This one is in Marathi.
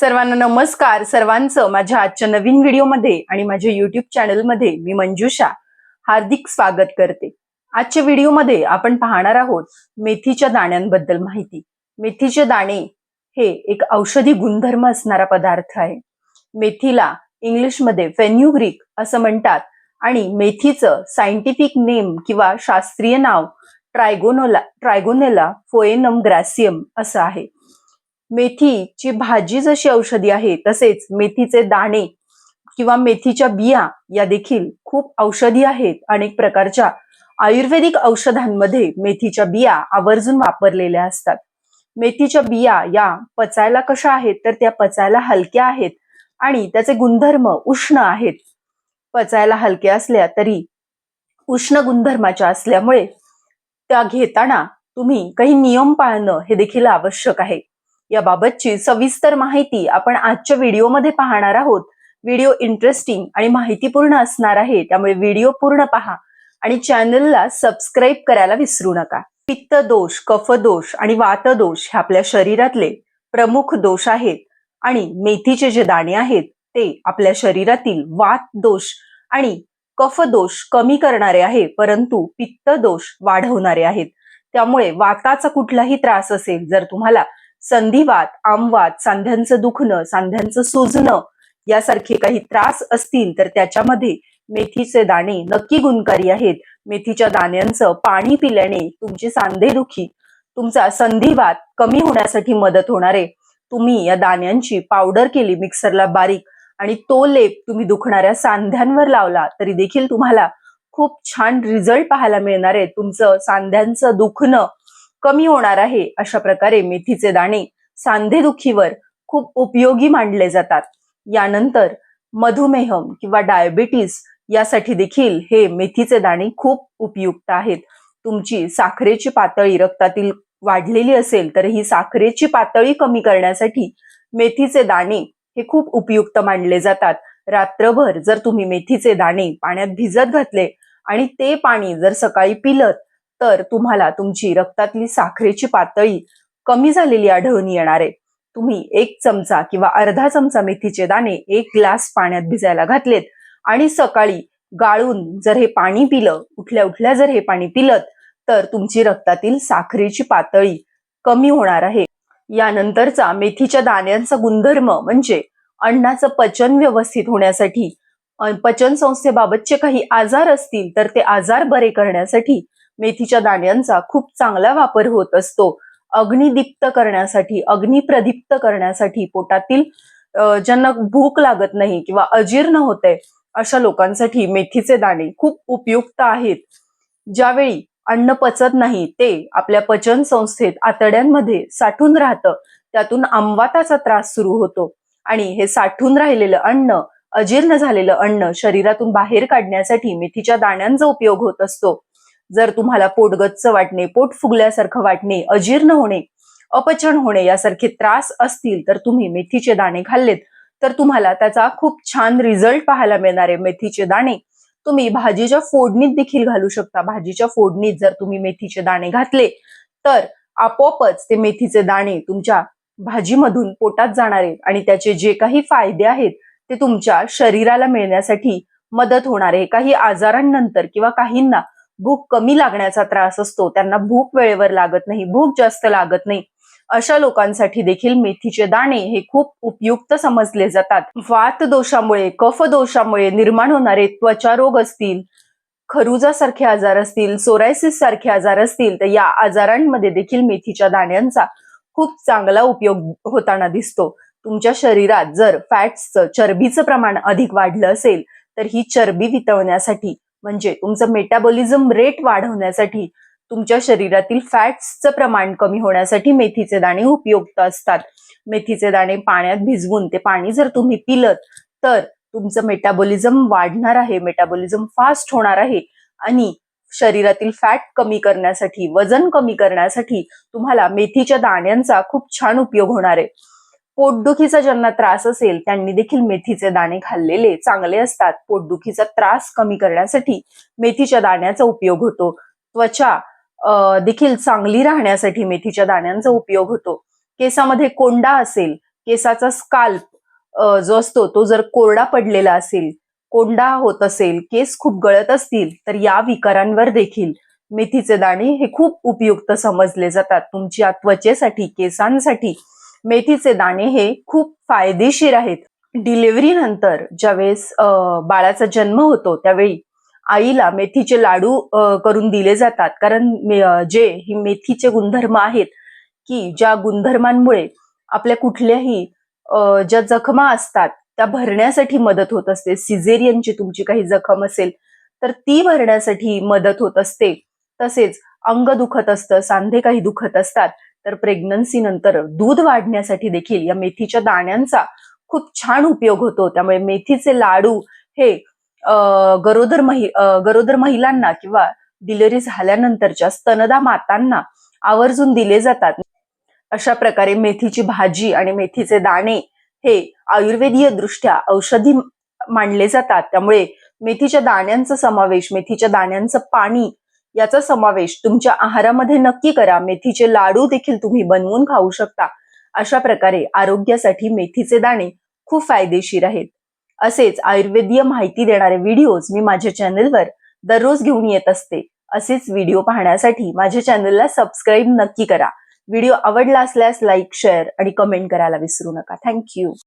सर्वांना नमस्कार. सर्वांचं माझ्या आजच्या नवीन व्हिडिओमध्ये आणि माझ्या युट्यूब चॅनलमध्ये मी मंजुषा हार्दिक स्वागत करते. आजच्या व्हिडिओमध्ये आपण पाहणार आहोत मेथीच्या दाण्यांबद्दल माहिती. मेथीचे दाणे हे एक औषधी गुणधर्म असणारा पदार्थ आहे. मेथीला इंग्लिशमध्ये फेन्युग्रिक असं म्हणतात आणि मेथीचं सायंटिफिक नेम किंवा शास्त्रीय नाव ट्रायगोनोला ट्रायगोनेला फोएनम ग्रॅसियम असं आहे. मेथीची भाजी जशी औषधी आहे तसेच मेथीचे दाणे किंवा मेथीच्या बिया या देखील खूप औषधी आहेत. अनेक प्रकारच्या आयुर्वेदिक औषधांमध्ये मेथीच्या बिया आवर्जून वापरलेल्या असतात. मेथीच्या बिया या पचायला कशा आहेत? तर त्या पचायला हलक्या आहेत आणि त्याचे गुणधर्म उष्ण आहेत. पचायला हलक्या असल्या तरी उष्ण गुणधर्माच्या असल्यामुळे त्या घेताना तुम्ही काही नियम पाळणं हे देखील आवश्यक आहे. याबाबतची सविस्तर माहिती आपण आजच्या व्हिडिओमध्ये पाहणार आहोत. व्हिडिओ इंटरेस्टिंग आणि माहितीपूर्ण असणार आहे त्यामुळे व्हिडिओ पूर्ण पहा आणि चॅनलला सबस्क्राईब करायला विसरू नका. पित्त दोष कफ दोष आणि वातदोष हे आपल्या शरीरातले प्रमुख दोष आहेत आणि मेथीचे जे दाणे आहेत ते आपल्या शरीरातील वात दोष आणि कफ दोष कमी करणारे आहे परंतु पित्त दोष वाढवणारे आहेत. त्यामुळे वाताचा कुठलाही त्रास असेल जर तुम्हाला संधिवात आमवात सांध्यांचं दुखणं सांध्यांचं सुजणं यासारखे काही त्रास असतील तर त्याच्यामध्ये मेथीचे दाणे नक्की गुणकारी आहेत. मेथीच्या दाण्यांचं पाणी पिल्याने तुमची सांधेदुखी तुमचा संधिवात कमी होण्यासाठी मदत होणार. आहे तुम्ही या दाण्यांची पावडर केली मिक्सरला बारीक आणि तो लेप तुम्ही दुखणाऱ्या सांध्यांवर लावला तरी देखील तुम्हाला खूप छान रिझल्ट पाहायला मिळणार आहे. तुमचं सांध्यांचं दुखणं कमी होणार आहे अशा प्रकारे मेथीचे दाणे सांधेदुखीवर खूप उपयोगी मानले जातात. यानंतर मधुमेहम किंवा डायबिटीस यासाठी देखील हे मेथीचे दाणे खूप उपयुक्त आहेत. तुमची साखरेची पातळी रक्तातील वाढलेली असेल तर ही साखरेची पातळी कमी करण्यासाठी मेथीचे दाणे हे खूप उपयुक्त मानले जातात. रात्रभर जर तुम्ही मेथीचे दाणे पाण्यात भिजत घातले आणि ते पाणी जर सकाळी पिलत तर तुम्हाला तुमची रक्तातली साखरेची पातळी कमी झालेली आढळून येणार आहे. तुम्ही एक चमचा किंवा अर्धा चमचा मेथीचे दाणे एक ग्लास पाण्यात भिजायला घातलेत आणि सकाळी गाळून जर हे पाणी पिलं उठल्या उठल्या जर हे पाणी पिलत तर तुमची रक्तातील साखरेची पातळी कमी होणार आहे. यानंतरचा मेथीच्या दाण्यांचा गुणधर्म म्हणजे अन्नाचं पचन व्यवस्थित होण्यासाठी पचन संस्थेबाबतचे काही आजार असतील तर ते आजार बरे करण्यासाठी मेथीच्या दाण्यांचा खूप चांगला वापर होत असतो. अग्निदीप्त करण्यासाठी अग्निप्रदीप्त करण्यासाठी पोटातील ज्यांना भूक लागत नाही किंवा अजीर्ण होते अशा लोकांसाठी मेथीचे दाणे खूप उपयुक्त आहेत. ज्यावेळी अन्न पचत नाही ते आपल्या पचन संस्थेत आतड्यांमध्ये साठून राहतं. त्यातून आंबाताचा त्रास सुरू होतो. आणि हे साठून राहिलेलं अन्न अजीर्ण झालेलं अन्न शरीरातून बाहेर काढण्यासाठी मेथीच्या दाण्यांचा उपयोग होत असतो. जर तुम्हाला पोटगच्च वाटणे पोट फुगल्यासारखं वाटणे अजीर्ण होणे अपचन होणे यासारखे त्रास असतील तर तुम्ही मेथीचे दाणे खाल्लेत. तर तुम्हाला त्याचा खूप छान रिझल्ट पाहायला मिळणार आहे मेथीचे दाणे. तुम्ही भाजीच्या फोडणीत देखील घालू शकता. भाजीच्या फोडणीत जर तुम्ही मेथीचे दाणे घातले तर आपोआपच ते मेथीचे दाणे तुमच्या भाजीमधून पोटात जाणारे आणि त्याचे जे काही फायदे आहेत ते तुमच्या शरीराला मिळण्यासाठी मदत होणार आहे. काही आजारांनंतर किंवा काहींना भूक कमी लागण्याचा त्रास असतो त्यांना भूक वेळेवर लागत नाही भूक जास्त लागत नाही. अशा लोकांसाठी देखील मेथीचे दाणे हे खूप उपयुक्त समजले जातात. वात दोषामुळे कफ दोषामुळे निर्माण होणारे त्वचा रोग असतील खरुजासारखे आजार असतील सोरायसिस सारखे आजार असतील तर या आजारांमध्ये देखील मेथीच्या दाण्यांचा खूप चांगला उपयोग होताना दिसतो. तुमच्या शरीरात जर फॅट्सचं चरबीचं प्रमाण अधिक वाढलं असेल तर ही चरबी वितळण्यासाठी म्हणजे तुमचं मेटाबॉलिझम रेट वाढवण्यासाठी तुमच्या शरीरातील फॅट्सचं प्रमाण कमी होण्यासाठी मेथीचे दाणे उपयुक्त असतात. मेथीचे दाणे पाण्यात भिजवून ते पाणी जर तुम्ही पिलं तर तुमचं मेटाबॉलिझम वाढणार आहे मेटाबॉलिझम फास्ट होणार आहे आणि शरीरातील फॅट कमी करण्यासाठी वजन कमी करण्यासाठी तुम्हाला मेथीच्या दाण्यांचा खूप छान उपयोग होणार आहे. पोटदुखीचा ज्यांना त्रास असेल त्यांनी देखील मेथीचे दाणे खाल्लेले चांगले असतात. पोटदुखीचा त्रास कमी करण्यासाठी मेथीच्या दाण्याचा उपयोग होतो. त्वचा देखील चांगली राहण्यासाठी मेथीच्या दाण्यांचा उपयोग होतो. केसामध्ये कोंडा असेल केसाचा स्काल्प जो असतो तो जर कोरडा पडलेला असेल कोंडा होत असेल केस खूप गळत असतील तर या विकारांवर देखील मेथीचे दाणे हे खूप उपयुक्त समजले जातात. तुमच्या त्वचेसाठी केसांसाठी मेथीचे दाणे हे खूप फायदेशीर आहेत. डिलिव्हरी नंतर ज्यावेळेस बाळाचा जन्म होतो त्यावेळी आईला मेथीचे लाडू करून दिले जातात. कारण जे ही मेथीचे गुणधर्म आहेत की ज्या गुणधर्मांमुळे आपल्या कुठल्याही ज्या जखमा असतात त्या भरण्यासाठी मदत होत असते. सिझेरियनची तुमची काही जखम असेल तर ती भरण्यासाठी मदत होत असते. तसेच अंग दुखत असतं सांधे काही दुखत असतात. तर प्रेग्नन्सी नंतर दूध वाढण्यासाठी देखील या मेथीच्या दाण्यांचा खूप छान उपयोग होतो. त्यामुळे मेथीचे लाडू हे गरोदर महि गरोदर महिलांना किंवा डिलिव्हरी झाल्यानंतरच्या स्तनदा मातांना आवर्जून दिले जातात. अशा प्रकारे मेथीची भाजी आणि मेथीचे दाणे हे आयुर्वेदीय दृष्ट्या औषधी मानले जातात. त्यामुळे मेथीच्या दाण्यांचा समावेश मेथीच्या दाण्यांचं पाणी याचा समावेश तुमच्या आहारामध्ये नक्की करा. मेथीचे लाडू देखील तुम्ही बनवून खाऊ शकता. अशा प्रकारे आरोग्यासाठी मेथीचे दाणे खूप फायदेशीर आहेत. असेच आयुर्वेदीय माहिती देणारे व्हिडिओज मी माझ्या चॅनलवर दररोज घेऊन येत असते. असेच व्हिडिओ पाहण्यासाठी माझ्या चॅनलला सबस्क्राईब नक्की करा. व्हिडिओ आवडला असल्यास लाईक शेअर आणि कमेंट करायला विसरू नका. थँक्यू